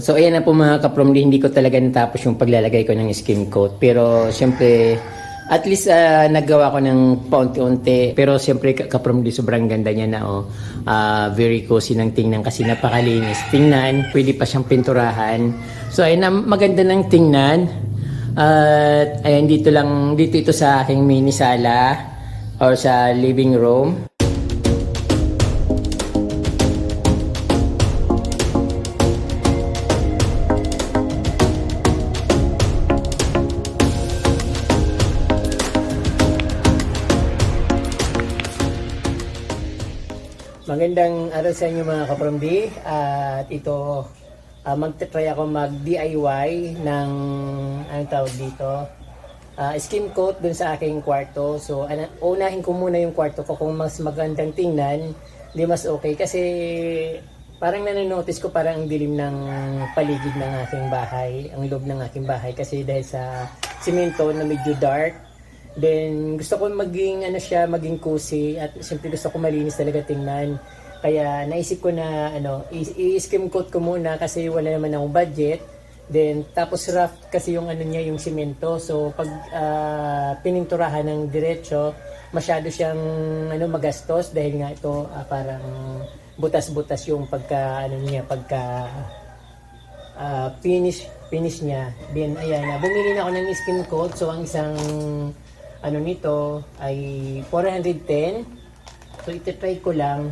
So ayan na po mga kapromdi, hindi ko talaga natapos yung paglalagay ko ng skim coat. Pero siyempre, at least ah, nagawa ko ng paunti-unti. Pero siyempre ka- kapromdi, sobrang ganda niya na oh. Ah, very cozy ng tingnan kasi napakalinis. Tingnan, pwede pa siyang pinturahan. So ayun na, maganda ng tingnan. At ayan, dito lang, dito ito sa aking mini sala or sa living room. Magandang araw sa inyo mga kapromdi at ito uh, magte-try ako mag-DIY ng anong tawag dito? Ah, skin coat dun sa aking kwarto. So ana, unahin ko muna yung kwarto ko. Kung mas magandang tingnan di mas okay. Kasi parang nanonotice ko parang ang dilim ng paligid ng aking bahay ang loob ng aking bahay. Kasi dahil sa simento na medyo dark. Then gusto ko maging ano siya, maging cozy. At siyempre gusto ko malinis talaga tingnan. Kaya naisip ko na ano, i-skim coat ko muna kasi wala naman akong budget. Then tapos rough kasi yung ano niya, yung simento. So pag ah, pininturahan ng diretso, masyado siyang ano magastos dahil nga ito ah, parang butas-butas yung pagka ano niya, pagka ah, finish finish niya. Then ayan, na bumili na ako ng skin coat. So ang isang ano nito ay 410. So ite-try ko lang.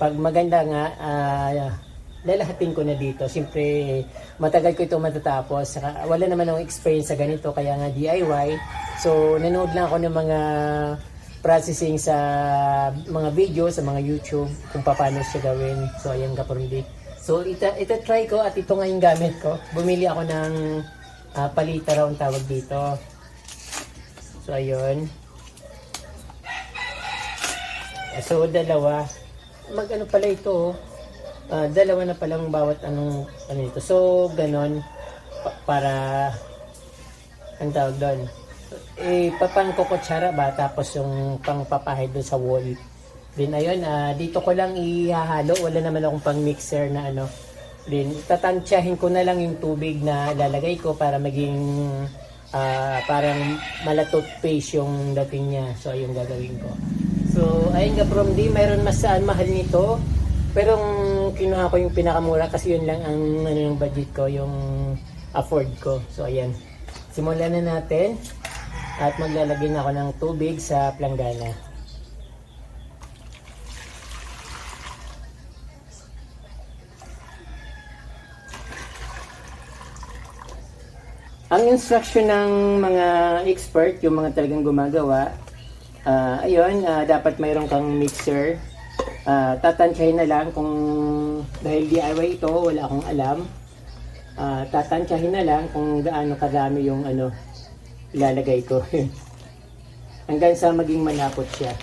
Pag maganda nga, ah, lalahatin ko na dito. Siyempre, matagal ko ito matatapos. Saka, wala naman akong experience sa ganito, kaya nga DIY. So, nanood lang ako ng mga processing sa mga video, sa mga YouTube, kung paano siya gawin. So, ayan ka So, ita, ita try ko at ito nga yung gamit ko. Bumili ako ng ah, palita raw tawag dito. So, ayun. So, dalawa. Mag-ano pala ito. Ah, dalawa na palang bawat anong ano ito. So, ganon. Pa- para, ang tawag doon. Eh, papang kukutsara ba? Tapos yung pang papahid doon sa wall. Then, ayun, ah, dito ko lang ihahalo. Wala naman akong pang mixer na ano. Then, tatansyahin ko na lang yung tubig na lalagay ko para maging ah, parang malatot paste yung dating niya. So, ayun gagawin ko. So, ayun ka from D, mayroon mas saan mahal nito. Pero kinuha ko yung pinakamura kasi yun lang ang ano yung budget ko, yung afford ko. So, ayan. Simulan na natin. At maglalagay na ako ng tubig sa planggana. Ang instruction ng mga expert, yung mga talagang gumagawa, ah ayun, ah, dapat mayroon kang mixer. Uh, tatansyahin na lang kung dahil DIY ito, wala akong alam. Ah, tatansyahin na lang kung gaano karami yung ano ilalagay ko. Hanggang sa maging malapot siya.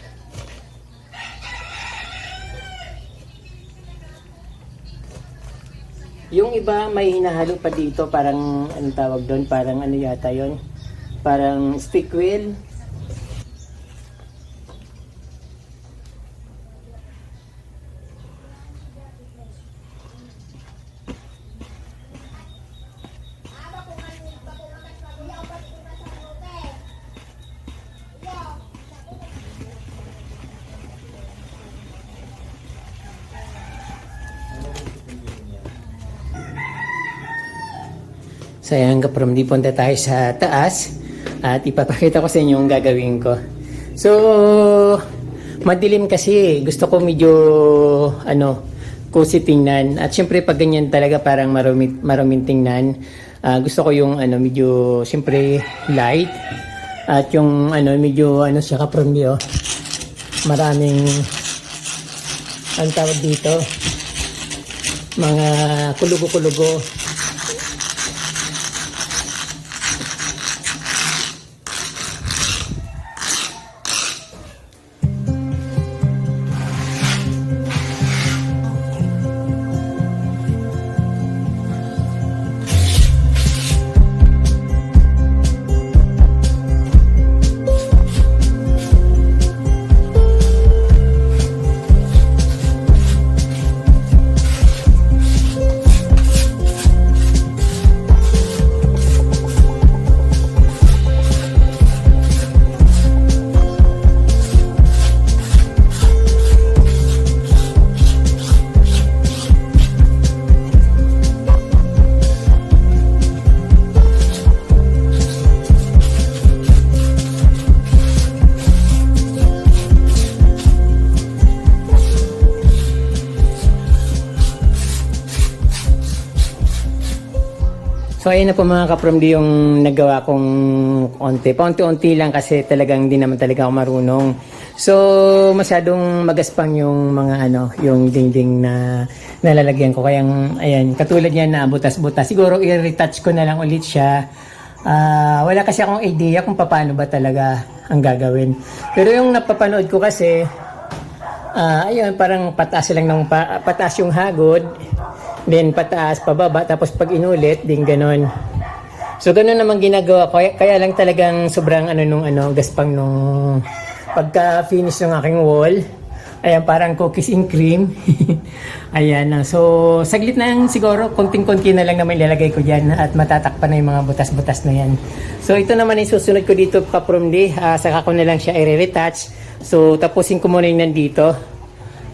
Yung iba may hinahalo pa dito parang ano tawag doon, parang ano yata yon Parang stick wheel. So ayan from di punta tayo sa taas at ipapakita ko sa inyo yung gagawin ko. So madilim kasi gusto ko medyo ano cozy tingnan. At syempre pag ganyan talaga parang marumi, maruming tingnan. Ah, gusto ko yung ano medyo syempre light. At yung ano medyo ano siya from oh. maraming ang tawag dito? Mga kulugo-kulugo So ayun na po mga kapramdi yung nagawa kong onte. Paunti-unti lang kasi talagang hindi naman talaga ako marunong. So masyadong magaspang yung mga ano, yung dingding na nalalagyan ko. Kaya ayan, katulad niyan na butas-butas. Siguro i-retouch ko na lang ulit siya. Ah, wala kasi akong idea kung paano ba talaga ang gagawin. Pero yung napapanood ko kasi Ah, ayun, parang pataas lang ng pa, pataas yung hagod, then pataas, pababa, tapos pag inulit, din ganon. So ganun naman ginagawa ko, kaya, lang talagang sobrang ano nung ano, gaspang nung pagka finish ng aking wall. Ayan, parang cookies and cream. Ayan na. So, saglit na yan siguro. Konting-konti na lang naman ilalagay ko dyan at matatakpan na yung mga butas-butas na yan. So, ito naman yung susunod ko dito pa from di. ah, saka ko na lang siya i-retouch. So, tapusin ko muna yung nandito.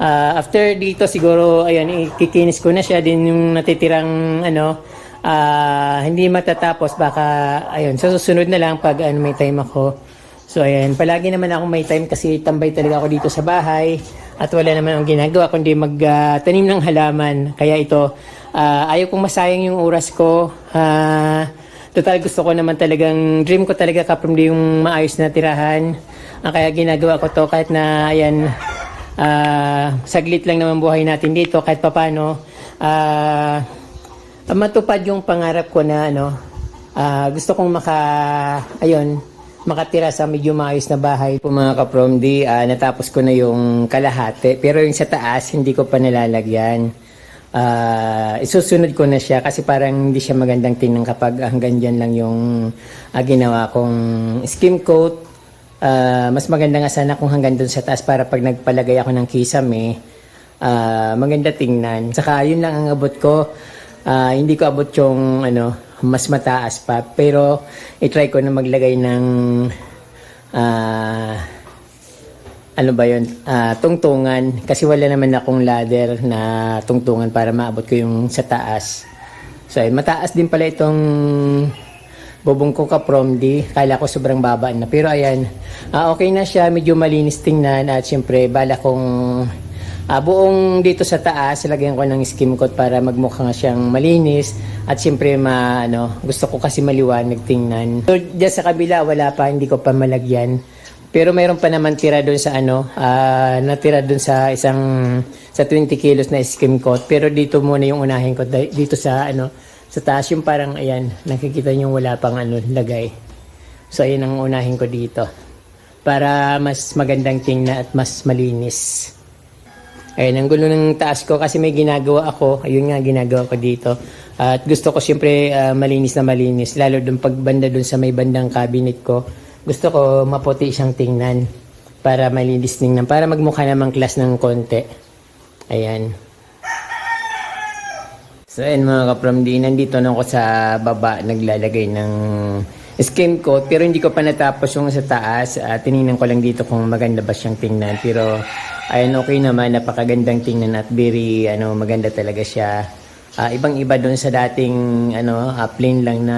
Ah, after dito siguro, ayan, ikikinis ko na siya. Din yung natitirang, ano, ah, hindi matatapos. Baka, ayun, sa susunod na lang pag ano, may time ako. So ayan, palagi naman ako may time kasi tambay talaga ako dito sa bahay at wala naman akong ginagawa kundi magtanim ng halaman. Kaya ito, ah, ayaw kong masayang yung oras ko. Ah, total gusto ko naman talagang, dream ko talaga kapag yung maayos na tirahan. Ah, kaya ginagawa ko to kahit na ayan, ah, saglit lang naman buhay natin dito kahit papano. Ah, matupad yung pangarap ko na ano, ah, gusto kong maka, ayun, makatira sa medyo maayos na bahay. Po mga kaprom, ah, natapos ko na yung kalahati. Pero yung sa taas, hindi ko pa nalalagyan. Ah, isusunod ko na siya kasi parang hindi siya magandang tingnan kapag hanggang dyan lang yung ah, ginawa kong skim coat. Ah, mas maganda nga sana kung hanggang dun sa taas para pag nagpalagay ako ng kisame, ah, maganda tingnan. Saka yun lang ang abot ko. Ah, hindi ko abot yung ano, mas mataas pa. Pero i-try ko na maglagay ng ah, ano ba yun? Ah, tungtungan. Kasi wala naman akong ladder na tungtungan para maabot ko yung sa taas. So, mataas din pala itong bubong ko ka prom di. Kala ko sobrang baba na. Pero ayan, ah, okay na siya. Medyo malinis tingnan. At syempre, bala kong ah, buong dito sa taas, lagyan ko ng skim coat para magmukha siyang malinis. At syempre, ma, ano, gusto ko kasi maliwanag tingnan. So, dyan sa kabila, wala pa. Hindi ko pa malagyan. Pero mayroon pa naman tira doon sa ano, ah, natira doon sa isang sa 20 kilos na skim coat. Pero dito muna yung unahin ko dito sa ano, sa taas yung parang ayan, nakikita niyo wala pang ano lagay. So ayan ang unahin ko dito. Para mas magandang tingnan at mas malinis. Ayun, ang gulo ng taas ko kasi may ginagawa ako. Ayun nga, ginagawa ko dito. At gusto ko siyempre ah, malinis na malinis. Lalo dun pagbanda dun sa may bandang cabinet ko. Gusto ko maputi siyang tingnan. Para malinis tingnan. Para magmukha namang class ng konti. Ayan. So ayun mga kapramdi, nandito na ako sa baba naglalagay ng skim coat pero hindi ko pa natapos yung sa taas. Uh, tinignan ko lang dito kung maganda ba siyang tingnan pero ayun okay naman, napakagandang tingnan at very ano maganda talaga siya. Ah, ibang-iba doon sa dating ano ah, plain lang na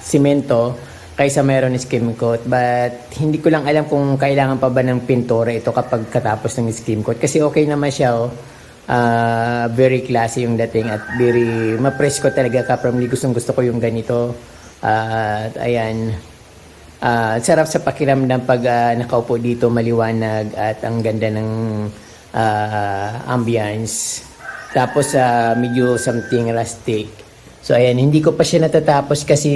simento kaysa mayroon skim coat but hindi ko lang alam kung kailangan pa ba ng pintura ito kapag katapos ng skim coat kasi okay naman siya oh. Ah, very classy yung dating at very ma-press ko talaga kapramli gustong gusto ko yung ganito. At ayan. Ah, sarap sa pakiramdam pag ah, nakaupo dito maliwanag at ang ganda ng ah, ambience tapos ah, medyo something rustic. So ayan hindi ko pa siya natatapos kasi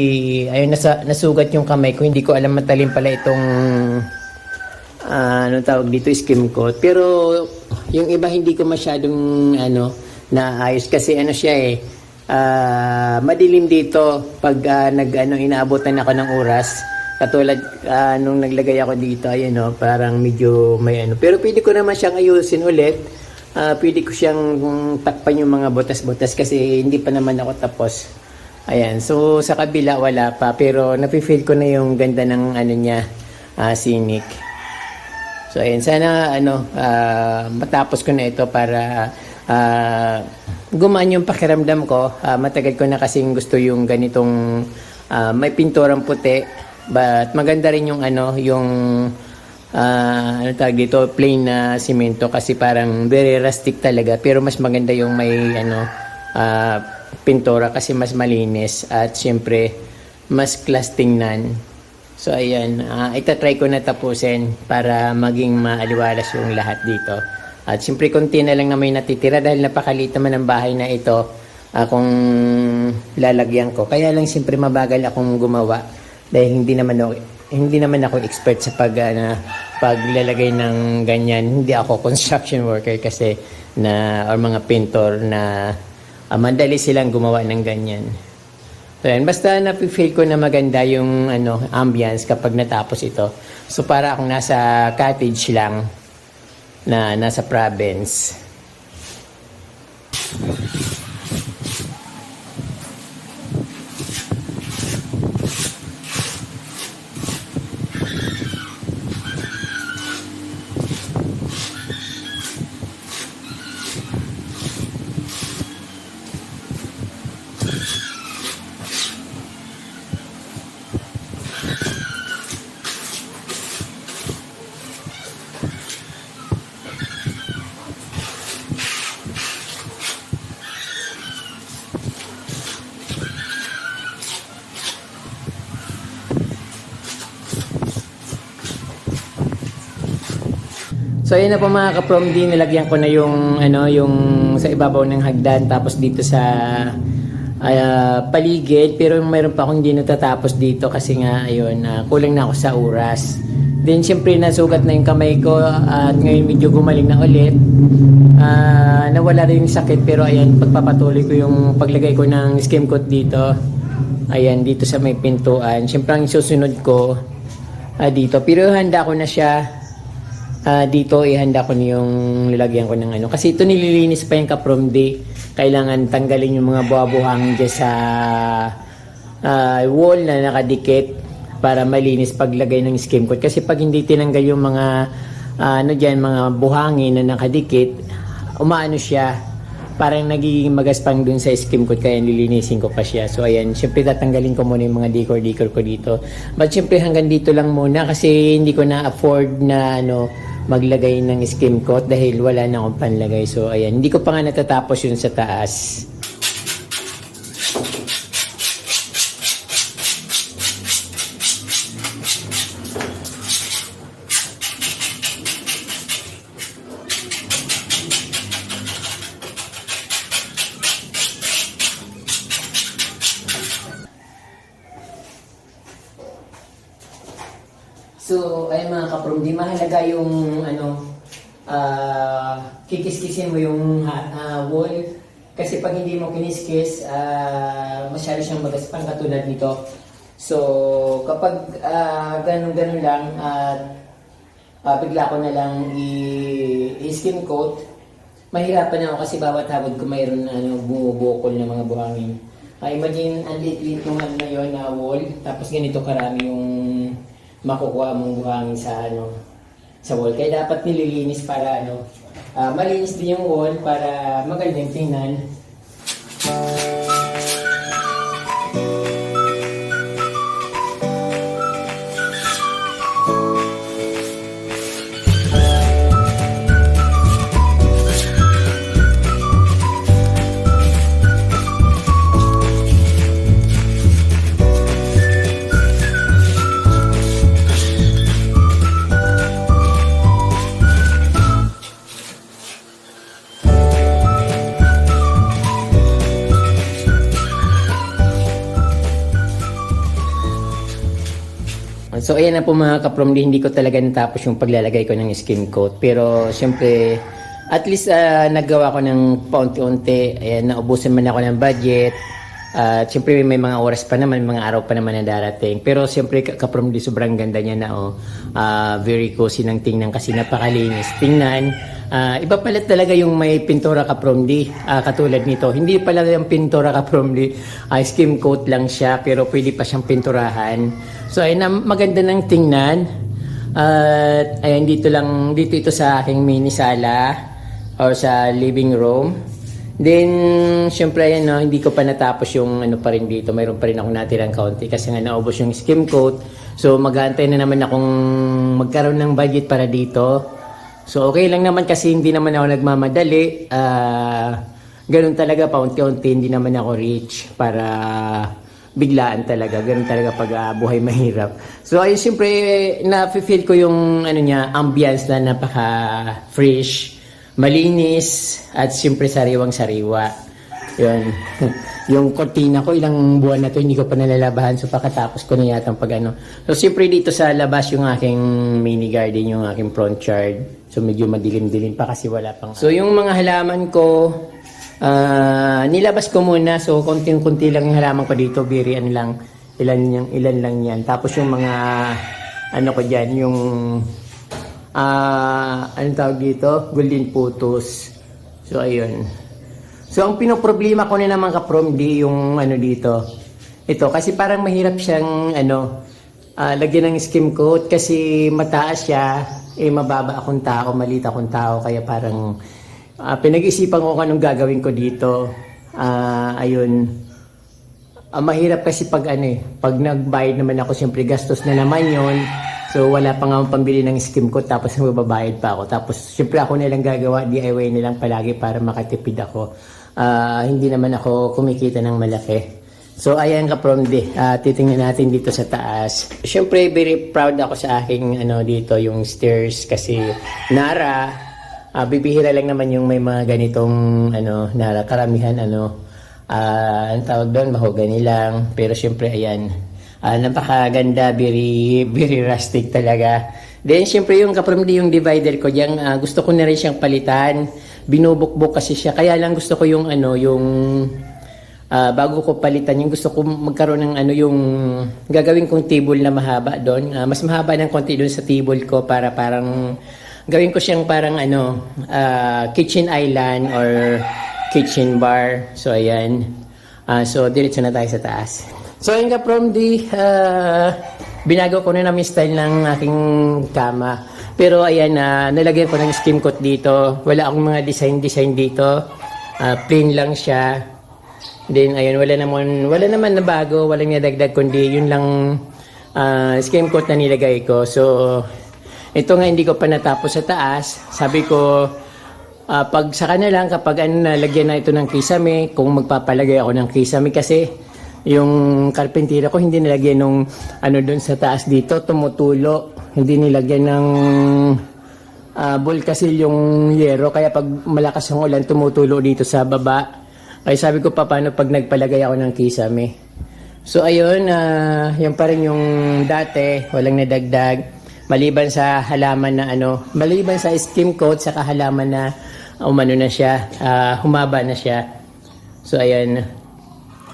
ayun nasa, nasugat yung kamay ko. Hindi ko alam matalim pala itong ah, ano tawag dito skim coat. Pero yung iba hindi ko masyadong ano naayos kasi ano siya eh ah, madilim dito pag ah, nag ano inaabutan ako ng oras. Katulad ah, nung naglagay ako dito ayun no parang medyo may ano. Pero pwede ko naman siyang ayusin ulit. Ah, pwede ko siyang takpan yung mga butas-butas kasi hindi pa naman ako tapos. Ayan so sa kabila wala pa pero napifeel ko na yung ganda ng ano niya ah, scenic So ayun, sana ano ah, matapos ko na ito para ah, gumaan yung pakiramdam ko. Ah, matagal ko na kasing gusto yung ganitong ah, may pinturang puti. But maganda rin yung ano, yung ah, ano tawag dito, plain na simento kasi parang very rustic talaga. Pero mas maganda yung may ano, ah, pintura kasi mas malinis at syempre mas class tingnan. So ayan, uh, itatry ko na tapusin para maging maaliwalas yung lahat dito. At syempre konti na lang na may natitira dahil napakaliit naman ang bahay na ito ah, kung lalagyan ko. Kaya lang syempre mabagal akong gumawa dahil hindi naman ako, hindi naman ako expert sa pag ah, paglalagay ng ganyan. Hindi ako construction worker kasi na or mga pintor na ah, madali silang gumawa ng ganyan. So, yan. Basta nafe-feel ko na maganda yung ano, ambience kapag natapos ito. So, para akong nasa cottage lang na nasa province. So ayun na po mga ka-prom D, nilagyan ko na yung ano yung sa ibabaw ng hagdan tapos dito sa ah, paligid pero mayroon pa akong hindi natatapos dito kasi nga ayun ah, kulang na ako sa oras. Then syempre nasugat na yung kamay ko at ngayon medyo gumaling na ulit. Ah, nawala rin yung sakit pero ayan pagpapatuloy ko yung paglagay ko ng skim coat dito. Ayan dito sa may pintuan. Syempre ang susunod ko ah, dito pero handa ko na siya Ah, dito ihanda ko yung lalagyan ko ng ano. Kasi ito nililinis pa yung kaprom day. Kailangan tanggalin yung mga buha-buhangin dyan sa ah, wall na nakadikit para malinis paglagay ng skim coat. Kasi pag hindi tinanggal yung mga ah, ano dyan, mga buhangin na nakadikit, umaano siya. Parang nagiging magaspang dun sa skim coat kaya nililinisin ko pa siya. So ayan, syempre tatanggalin ko muna yung mga decor-decor ko dito. But syempre hanggang dito lang muna kasi hindi ko na afford na ano maglagay ng skim coat dahil wala na akong panlagay. So ayan, hindi ko pa nga natatapos yun sa taas. So, ay mga kaprom, di mahalaga yung ano, ah kikis-kisin mo yung ah, wall. Kasi pag hindi mo kiniskis, ah masyado siyang magaspang katulad nito. So, kapag ah, ganun-ganun lang at ah, bigla ko na lang i- i-skim coat, mahirapan ako kasi bawat hagod ko mayroon ano, bumubukol na mga buhangin. Ah, imagine, ang liit-liit yung ano na yun na wall, tapos ganito karami yung makukuha mong buhangin sa ano sa wall. Kaya dapat nililinis para ano ah, malinis din yung wall para magandang tingnan. So ayan na po mga kaprom, di- hindi ko talaga natapos yung paglalagay ko ng skin coat. Pero siyempre, at least ah, nagawa ko ng paunti-unti. Ayan, naubusan man ako ng budget. At siyempre may mga oras pa naman, mga araw pa naman na darating. Pero siyempre ka- kaprom di sobrang ganda niya na oh. Ah, very cozy ng tingnan kasi napakalinis. Tingnan, ah, iba pala talaga yung may pintura kaprom di. Ah, katulad nito. Hindi pala yung pintura kaprom di. Ah, skim coat lang siya pero pwede pa siyang pinturahan. So ayun maganda ng tingnan. At ayan dito lang dito ito sa aking mini sala or sa living room. Then, syempre, ayan, no, hindi ko pa natapos yung ano pa rin dito. Mayroon pa rin akong natirang kaunti kasi nga naubos yung skim coat. So, mag-aantay na naman akong magkaroon ng budget para dito. So, okay lang naman kasi hindi naman ako nagmamadali. Ah, ganun talaga paunti-unti hindi naman ako rich para biglaan talaga. Ganun talaga pag ah, buhay mahirap. So ayun, siyempre, na-feel ko yung ano niya, ambience na napaka-fresh, malinis, at siyempre sariwang-sariwa. Yun. yung cortina ko, ilang buwan na to, hindi ko pa nalalabahan. So, pagkatapos ko na yata pag ano. So, siyempre dito sa labas yung aking mini garden, yung aking front yard. So, medyo madilim-dilim pa kasi wala pang... So, yung mga halaman ko, ah nilabas ko muna. So, konting-kunti lang yung halaman ko dito. Biri, ano lang, ilan, yung, ilan lang yan. Tapos yung mga, ano ko dyan, yung, ah anong tawag dito? Golden putos. So, ayun. So, ang pinoproblema ko na naman ka-prom di yung ano dito. Ito, kasi parang mahirap siyang ano, ah, lagyan ng skim coat kasi mataas siya, eh mababa akong tao, maliit akong tao, kaya parang ah, pinag-isipan ko kung anong gagawin ko dito. Ah, ayun. Ah, mahirap kasi pag ano eh, pag nagbayad naman ako, siyempre gastos na naman yon So wala pa nga pambili ng skim coat tapos magbabayad pa ako. Tapos siyempre ako nilang gagawa, DIY nilang palagi para makatipid ako. Ah, hindi naman ako kumikita ng malaki. So ayan ka from di, Ah, titingnan natin dito sa taas. Siyempre very proud ako sa aking ano dito yung stairs kasi Nara ah, bibihira lang naman yung may mga ganitong ano Nara karamihan ano Ah, ang tawag doon, mahogany lang. Pero syempre, ayan. Ah, napakaganda, very, very rustic talaga. Then, syempre, yung kapramdi, yung divider ko diyan, ah, gusto ko na rin siyang palitan. Binubukbok kasi siya. Kaya lang gusto ko yung, ano, yung, ah, bago ko palitan, yung gusto ko magkaroon ng, ano, yung, gagawin kong table na mahaba doon. Ah, mas mahaba ng konti doon sa table ko para parang, gawin ko siyang parang, ano, ah, kitchen island or kitchen bar. So, ayan. Ah, so, diretso na tayo sa taas. So, ayun ka from the, ah, binago ko na namin style ng aking kama. Pero, ayan, na nalagyan ko ng skim coat dito. Wala akong mga design-design dito. Ah, plain lang siya. Then, ayun, wala naman, wala naman na bago, walang nadagdag, kundi yun lang ah, skim coat na nilagay ko. So, ito nga hindi ko pa natapos sa taas. Sabi ko, Ah, pag sa kanya lang kapag ano na lagyan na ito ng kisame, kung magpapalagay ako ng kisame kasi yung karpentira ko hindi nilagyan ng ano doon sa taas dito, tumutulo. Hindi nilagyan ng ball kasi yung yero kaya pag malakas ang ulan tumutulo dito sa baba. Ay sabi ko pa paano pag nagpalagay ako ng kisame. So ayun, ah, yan pa rin yung dati, walang nadagdag. Maliban sa halaman na ano, maliban sa skim coat sa halaman na umano na siya, ah, humaba na siya. So ayan.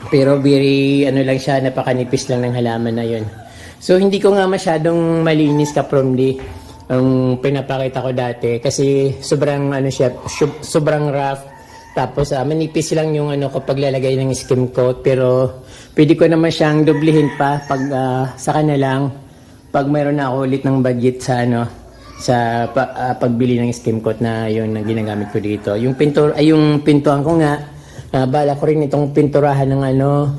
Pero very ano lang siya, napakanipis lang ng halaman na yun. So hindi ko nga masyadong malinis ka from the ang pinapakita ko dati kasi sobrang ano siya, sobrang rough. Tapos ah, manipis lang yung ano kapag lalagay ng skim coat pero pwede ko naman siyang dublihin pa pag ah, sa kanya lang pag mayroon na ako ulit ng budget sa ano sa pa- ah, pagbili ng skim coat na yun na ginagamit ko dito. Yung pintor ay yung pintuan ko nga ah, bala ko rin itong pinturahan ng ano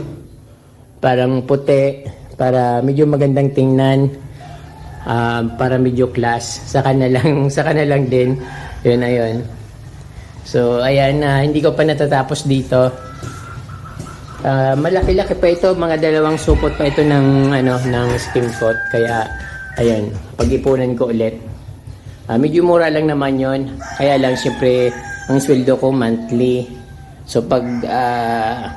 parang puti para medyo magandang tingnan ah, para medyo class. Sa kanya lang sa kanya lang din. Yun ayun so ayan na hindi ko pa natatapos dito Ah, malaki-laki pa ito. Mga dalawang supot pa ito ng ano ng skim coat kaya ayan pag-ipunan ko ulit. Ah, medyo mura lang naman yon kaya lang syempre ang sweldo ko monthly. So pag ah,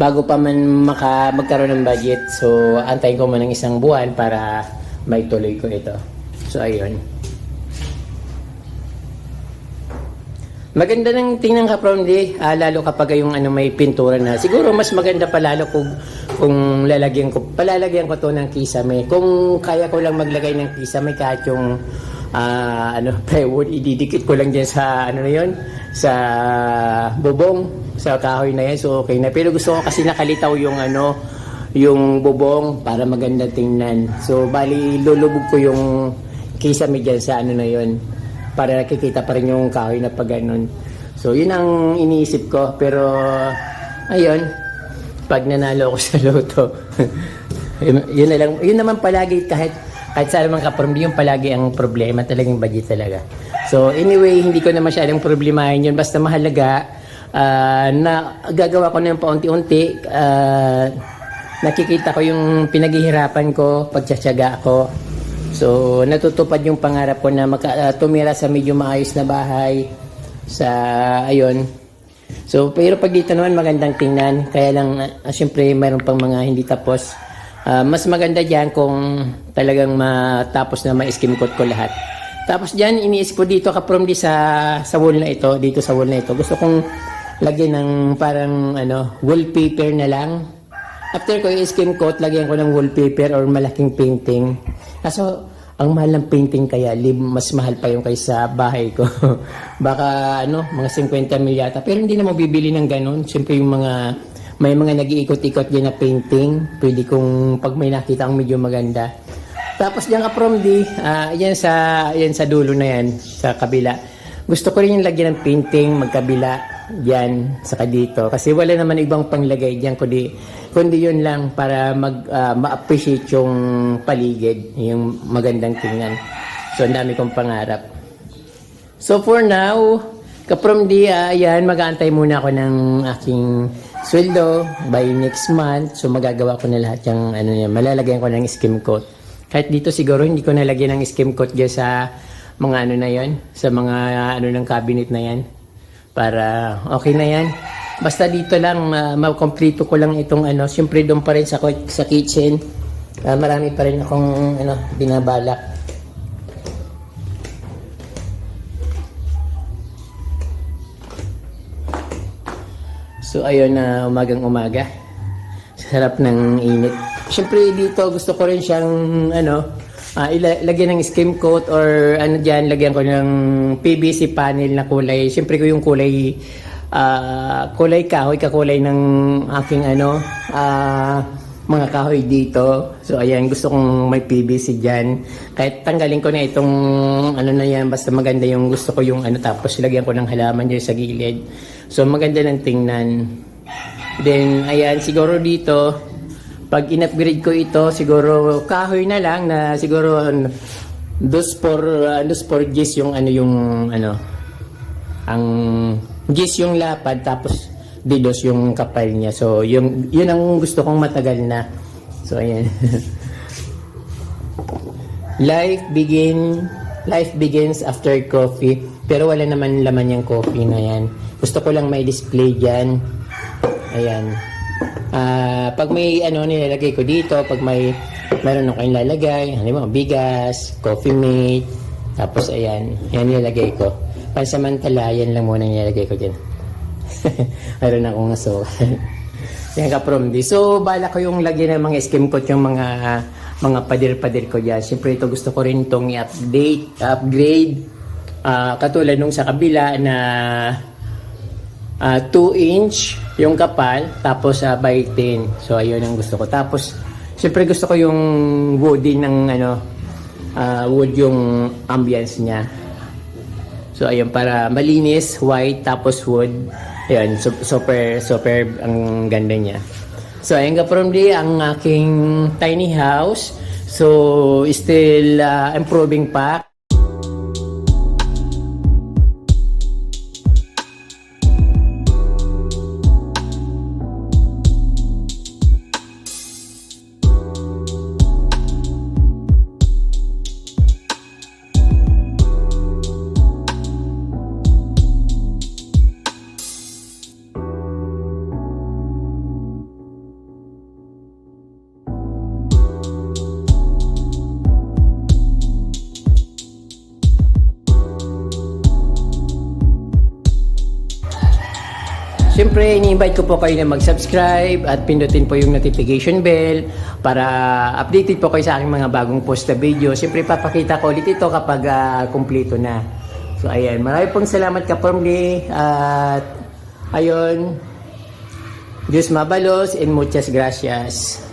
bago pa man maka, magkaroon ng budget, so antayin ko man ng isang buwan para may tuloy ko ito. So ayun. Maganda ng tingnan ka from di, ah, lalo kapag yung ano may pintura na. Siguro mas maganda pa lalo kung, kung lalagyan ko, palalagyan ko to ng kisame. Kung kaya ko lang maglagay ng kisame kahit yung ah, ano, plywood, ididikit ko lang dyan sa ano na yun, sa bubong, sa kahoy na yan, so okay na. Pero gusto ko kasi nakalitaw yung ano, yung bubong para maganda tingnan. So bali lulubog ko yung kisame dyan sa ano na yun para nakikita pa rin yung kahoy na pag ganun. So, yun ang iniisip ko. Pero, ayun, pag nanalo ako sa loto, yun, na lang. Yun naman palagi kahit kahit sa naman kaparmi, yung palagi ang problema, talagang budget talaga. So, anyway, hindi ko na masyadong problemahin yun. Basta mahalaga, ah, na gagawa ko na yung paunti-unti. ah, nakikita ko yung pinaghihirapan ko, pagtsatsaga ako. So, natutupad yung pangarap ko na maka, ah, tumira sa medyo maayos na bahay sa ayun. So, pero pag dito naman magandang tingnan. Kaya lang, ah, syempre, mayroon pang mga hindi tapos. Ah, mas maganda dyan kung talagang matapos na ma-skim coat ko lahat. Tapos dyan, iniis ko dito kaprom di sa, sa wall na ito, dito sa wall na ito. Gusto kong lagyan ng parang ano, wallpaper na lang. After ko i-skim coat, lagyan ko ng wallpaper or malaking painting. Kaso, ang mahal ng painting kaya, lib, mas mahal pa yung kaysa bahay ko. Baka, ano, mga 50 mil yata. Pero hindi na mo bibili ng ganun. Siyempre yung mga, may mga nag-iikot-ikot din na painting. Pwede kong, pag may nakita ang medyo maganda. Tapos diyan ka from D, ah, yan sa yan sa dulo na yan sa kabila. Gusto ko rin yung lagyan ng painting magkabila diyan sa dito kasi wala naman ibang panglagay diyan kundi kundi yun lang para mag ah, ma-appreciate yung paligid, yung magandang tingnan. So ang dami kong pangarap. So for now, kaprom di, ah, ayan, mag-aantay muna ako ng aking sweldo by next month. So magagawa ko na lahat yung ano yan, malalagyan ko ng skim coat. Kahit dito siguro hindi ko nalagyan ng skim coat dyan sa mga ano na yon sa mga ano ng cabinet na yan. Para okay na yan. Basta dito lang, uh, makomplito ko lang itong ano, siyempre doon pa rin sa, sa kitchen. Ah, marami pa rin akong ano, binabalak. So ayun na umagang umaga. Sarap ng init. Siyempre dito gusto ko rin siyang ano, ah, ila- lagyan ng skim coat or ano diyan, lagyan ko ng PVC panel na kulay. Siyempre ko yung kulay ah, kulay kahoy, kakulay ng aking ano, ah, mga kahoy dito. So ayan, gusto kong may PVC diyan. Kahit tanggalin ko na itong ano na yan, basta maganda yung gusto ko yung ano tapos lagyan ko ng halaman diyan sa gilid. So maganda ng tingnan. Then, ayan, siguro dito, pag in-upgrade ko ito, siguro kahoy na lang na siguro ano, dos for, uh, dos gis yung ano yung ano, ang gis yung lapad tapos didos yung kapal niya. So, yung, yun ang gusto kong matagal na. So, ayan. life begin life begins after coffee pero wala naman laman yung coffee na yan gusto ko lang may display dyan ayan Ah, pag may ano nilalagay ko dito pag may meron ako ilalagay halimbawa bigas coffee mate tapos ayan yan nilalagay ko pansamantala yan lang muna nilalagay ko dyan meron akong asukal yan ka from di. So, bala ko yung lagyan ng mga skim coat yung mga mga padir-padir ko dyan. Siyempre, ito gusto ko rin itong i-update, upgrade. Ah, katulad nung sa kabila na 2 inch yung kapal, tapos ah, by 10. So, ayun ang gusto ko. Tapos, siyempre gusto ko yung woody ng ano, ah, wood yung ambience niya. So ayun para malinis, white tapos wood. Ayun, su- super super ang ganda niya. So ayun ka from di ang aking tiny house. So still uh, improving pa. Ini-invite ko po kayo na mag-subscribe at pindutin po yung notification bell para updated po kayo sa aking mga bagong post na video. Siyempre, papakita ko ulit ito kapag ah, kumpleto na. So, ayan. Marami pong salamat ka, Formly. At, ayun. Diyos mabalos and muchas gracias.